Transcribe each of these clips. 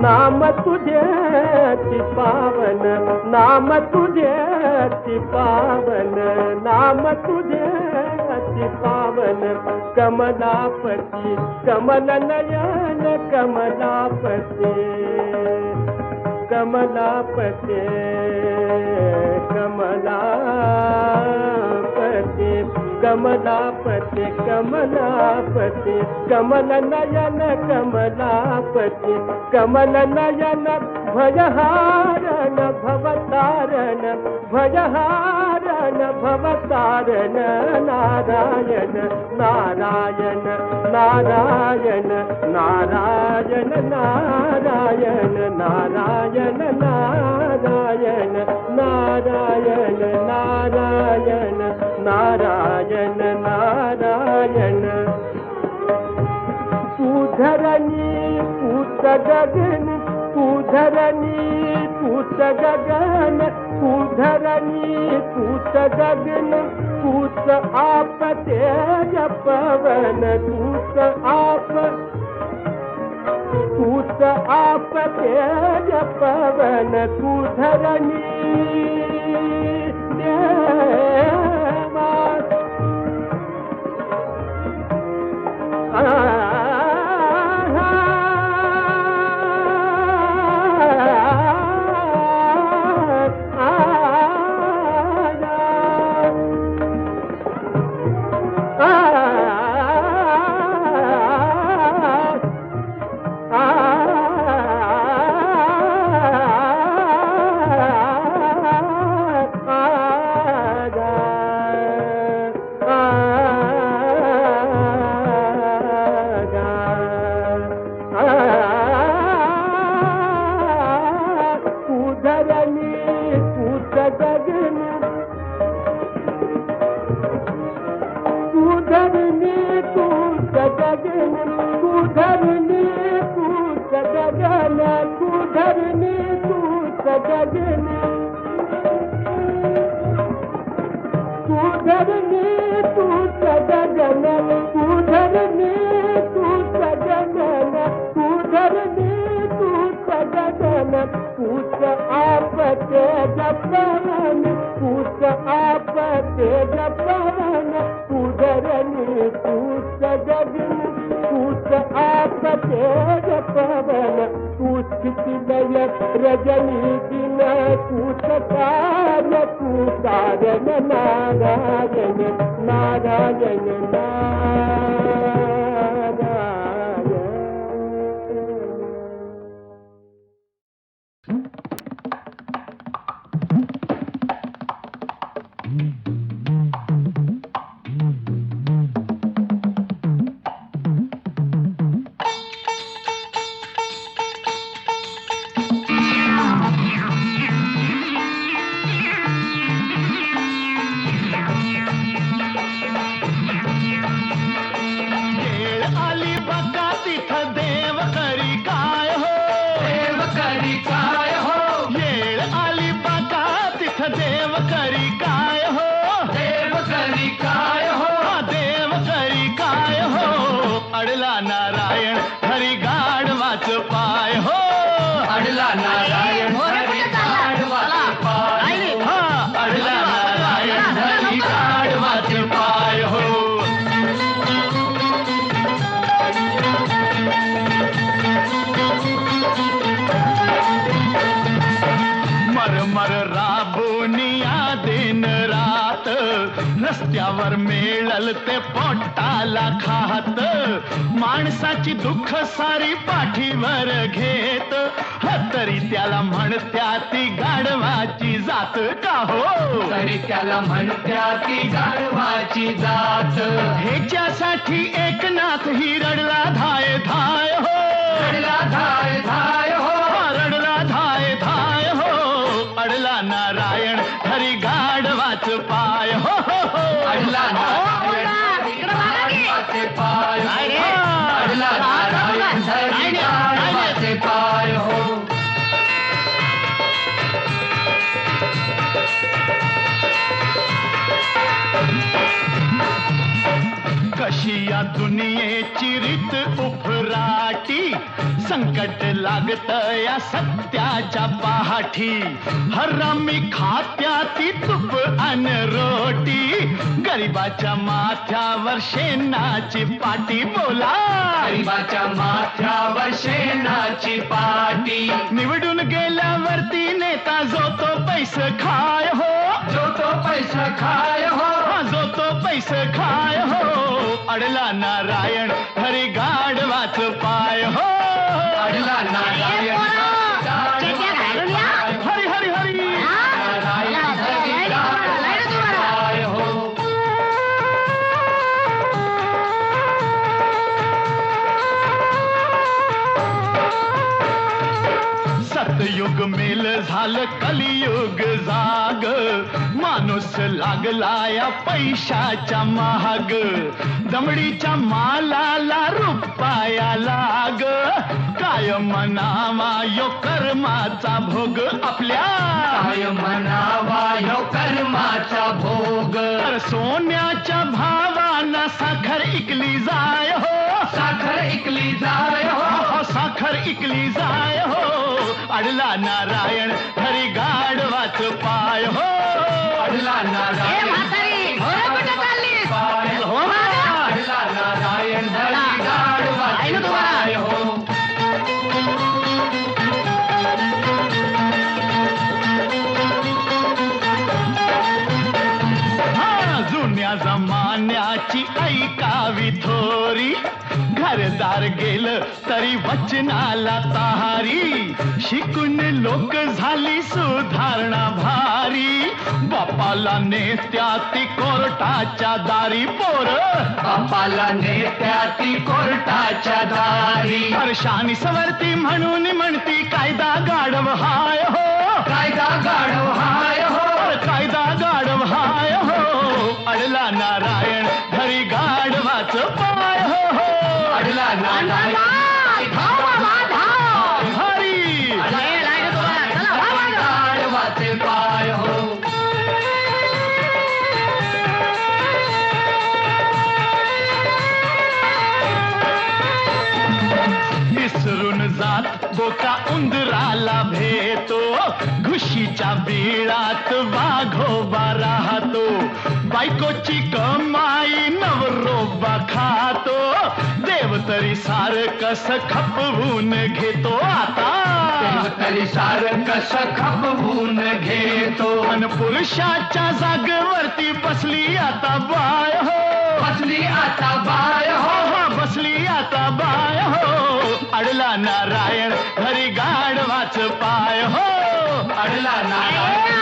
नाम तुझे पावन नाम तुझे पावन नाम तुझे पावन कमलापती कमल नयन कमलापती कमलापते कमला कमलापते कमलापते कमल नयन कमलापते कमल नयन भयहारण भवतारण भयहारण भवतारण नारायण नारायण नारायण नारायण नारायण नारायण नारायण नारायण नारायण नारायण नारायण। तू धरणी पूत गगन तू धरणी पूत गगन तू धरणी पूत गगन तूच आप तेज पवन तूच आप तूच आप तेज पवन तू धरणी देवा धरणी तू सजन तू धरणी तू सजन तू धरणी तू सजन पूत आपत जपवन पूत आपत जपवन तू धरणी तू सजन पूत ಕೂಚಿಸಿದೆಯ ರಜನಿ ದಿನ ಕೂತ ಕಾಲ ಕೂತಾಗನ ನಾರಾಯಣ ನಾರಾಯಣ ನಾರಾಯಣ पोटाला खात माणसाची दुःख सारी पाठीवर घेत. तरी त्याला म्हणत्या ती गाढवाची जात का हो? तरी त्याला म्हणत्या ती गाढवाची जात. ह्याच्यासाठी एकनाथ ही रडला संकट लागत या सत्याच्या पाठी हरामी खात्याती तुप अन रोटी. गरीबाच्या माथ्यावर शेणाची पाटी बोला. गरीबाच्या माथ्यावर शेणाची पाटी. निवडून गेल्यावरती नेता जो तो पैसे खाय हो. जो तो पैसा खाय हो. जो तो पैसे खाय हो. अडला नारायण हरी गाढवाच पाय झालं कलियुग जाग माणूस लागला या पैशाच्या महाग दमडीच्या मालाला रुपाया लाग. काय मनावा यो कर्माचा भोग आपल्या? काय म्हणावा ह्यो कर्माचा भोग? तर सोन्याच्या भावाना साखर इकली जाय हो. इकली जाय हो। साखर इकली जाय हो। अडला नारायण हरी गाढवाच पाय हो। वचनाला ताहारी शिकून लोक झाली सुधारणा भारी. बापाला नेत्या ती कोर्टाच्या दारी पोर. बापाला नेत्या ती कोर्टाच्या दारी. हर्षानी सवरती म्हणून म्हणती कायदा गाढव हाय हो. कायदा गाढव हाय हो. कायदा गाढव हाय हो. अडला नारायण घरी गाढवाच पाय हो हो. अडला नारायण. घुशीच्या बिळात वाघोबा राहतो. बायकोची कमाई नवरोबा खातो. देव तरी सार कस खपवून घेतो. आता तरी सार कस खपवून घेतो. पण पुरुषाच्या जागेवरती बसली आता बाय हो. बसली आता बाय हो. बसली आता बाय हो. अडला नारायण घरी गाढवाच पाय हो. अडला नारायण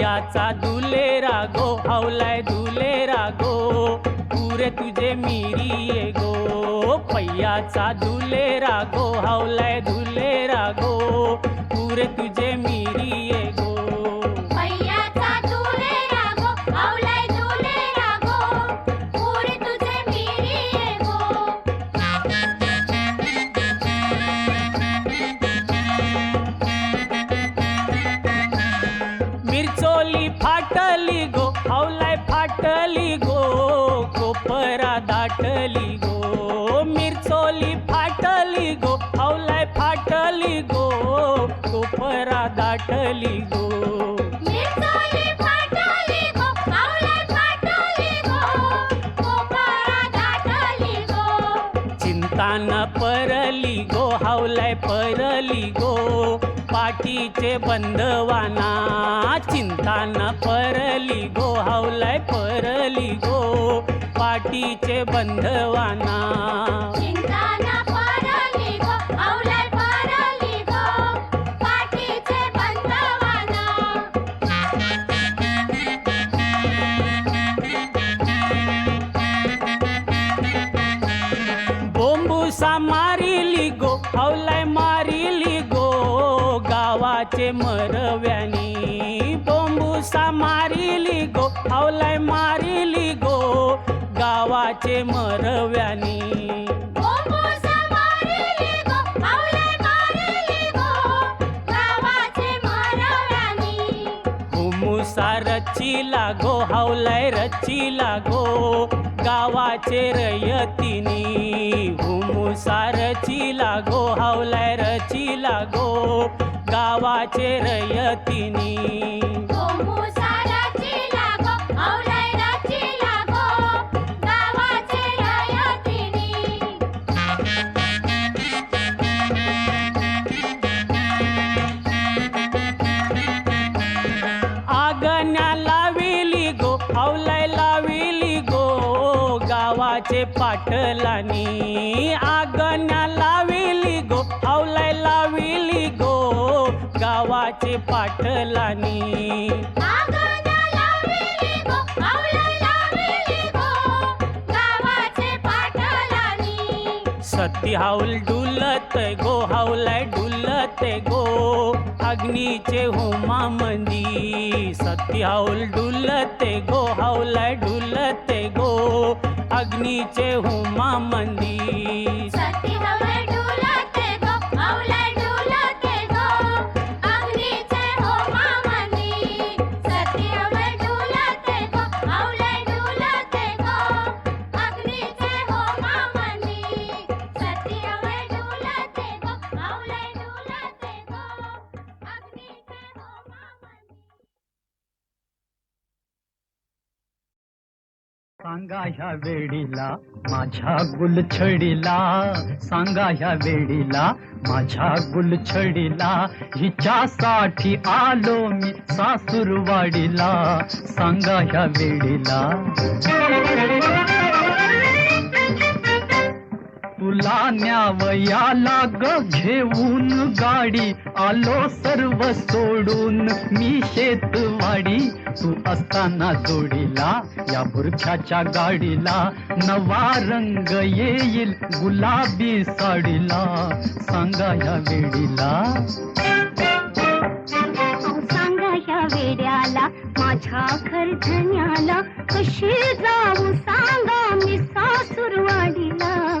याचा दुले रागो गो हौलाय रागो. पुरे तुझे मिरी ये गो. पैयाचा दुले रागो हौलाय दुले रागो. पुरे तुझे मिरी ये गो. कोपरा दाटली गो. मिरचोली फाटली गो आवले फाटली गो कोपरा दाटली गो. चिंता न परली गो हावलाय परली गो. पाठीचे बंधवाना चिंता न परली गो हावलाय परली गो. पाठीचे बंधवाना. मारिली गो हवलाय मारिली गो गावाचे मरव्यानी. बोंबुसा मारिली गो हवलाय मारिली गो गावाचे मरव्यानी. बोंबुसा मारिली गो आवले मारिली गो गावाचे मरव्यानी. हुमुसा रचिला गो हवलाय रचिला गो गावाचे रयतिनी. हुमुसा रचिला गो हवलाय रचिला गो गावाचे रयतिनी बोंबुसा रचिला सती हाऊल डुलत गो हाऊलाय डुलत गो अग्नीचे होमा मंदी सती हाऊल डुलत गो हाऊलाय डुलत गो अग्नीचे होमा मंदी सांगा ह्या वेळीला माझ्या गुलछडीला. सांगा ह्या वेळीला माझ्या गुलछडीला. हिच्यासाठी आलो मी सासूरवाडीला. सांगा ह्या वेळीला. तुला न्यावयाला ग घेऊन गाडी. आलो सर्व सोडून मी शेतवाडी. तू असताना जोडीला या बुरख्याच्या गाडीला. नवा रंग येईल गुलाबी साडीला. सांगा या वेडीला. सांगा या वेड्याला माझ्या खरधन्याला कशी जाऊ सांगा मी सासूरवाडीला.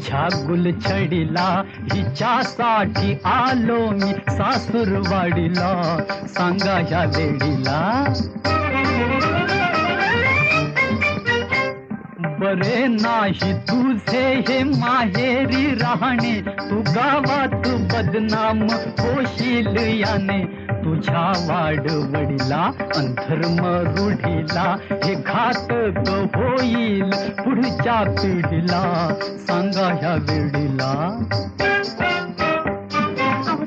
माझ्या गुलछडीला हिच्यासाठी आलो मी सासूरवाडीला. सांगा ह्या लेडीला. बरे नाही तुझे हे माहेरी राहणे तू गावात बदनाम होशील याने. तुझ्या वाडवडीला अंथर्म रूढीला हे घातक होईल पुढच्या पिढीला. सांगा ह्या वेडीला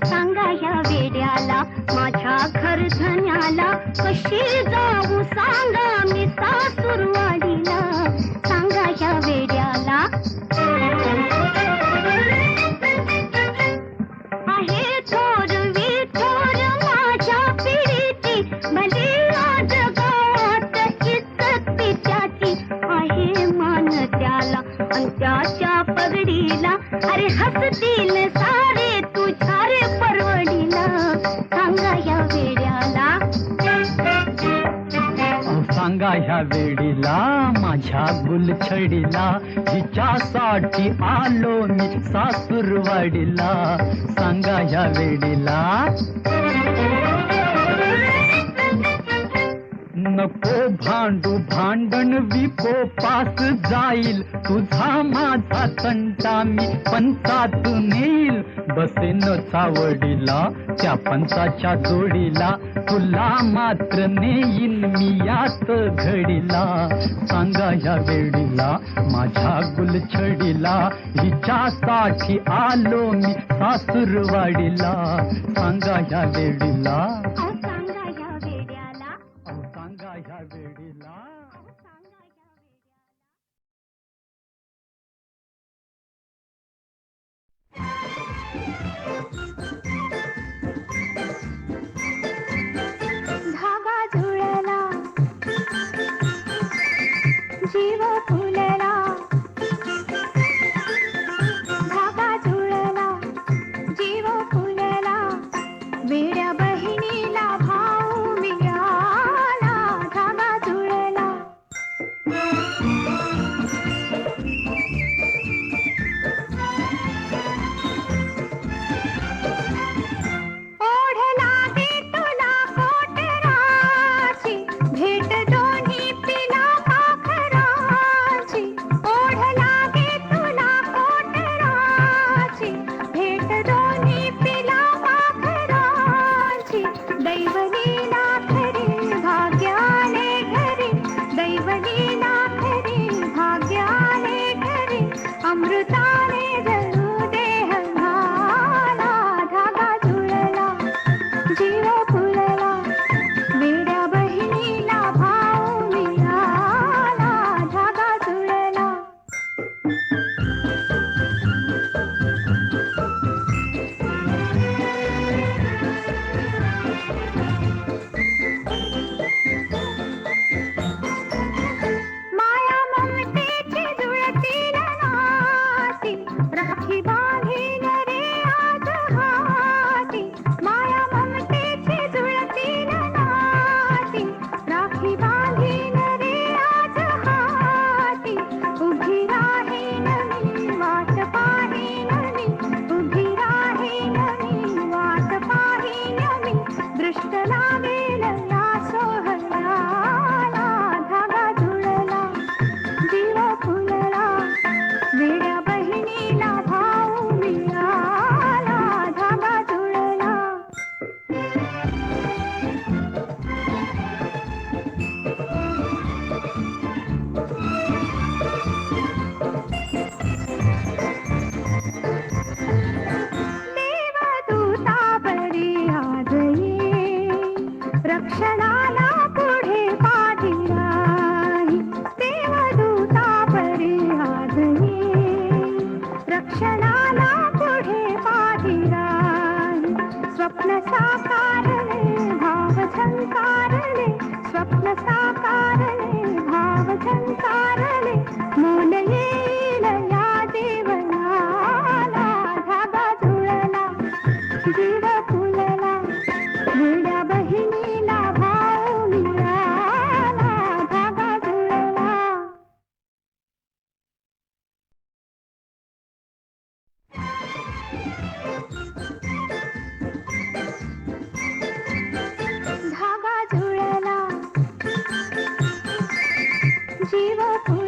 सांगा ह्या वेड्याला माझ्या घरधन्याला कशी जाऊ? सांगा मी सासुरवा चाचा पगडीला, अरे हसतील सारे तू छारे परवडीला सांगा या वेड्याला। सांगा ह्या वेडीला माझ्या गुलछडीला हिच्यासाठी आलो मी सासूरवाडीला सांगा ह्या वेडीला नको भांडू भांडण विपो पास जाईल. तुझा माझा तंटा मी पंचातून येईल बसेन चावडीला त्या पंचाच्या जोडीला. तुला मात्र नेईन मी यात घडीला. सांगा या वेळीला माझ्या गुलछडीला. हिच्यासाठी आलो मी सासुरवाडीला. सांगा या वेळीला. சிவப்பு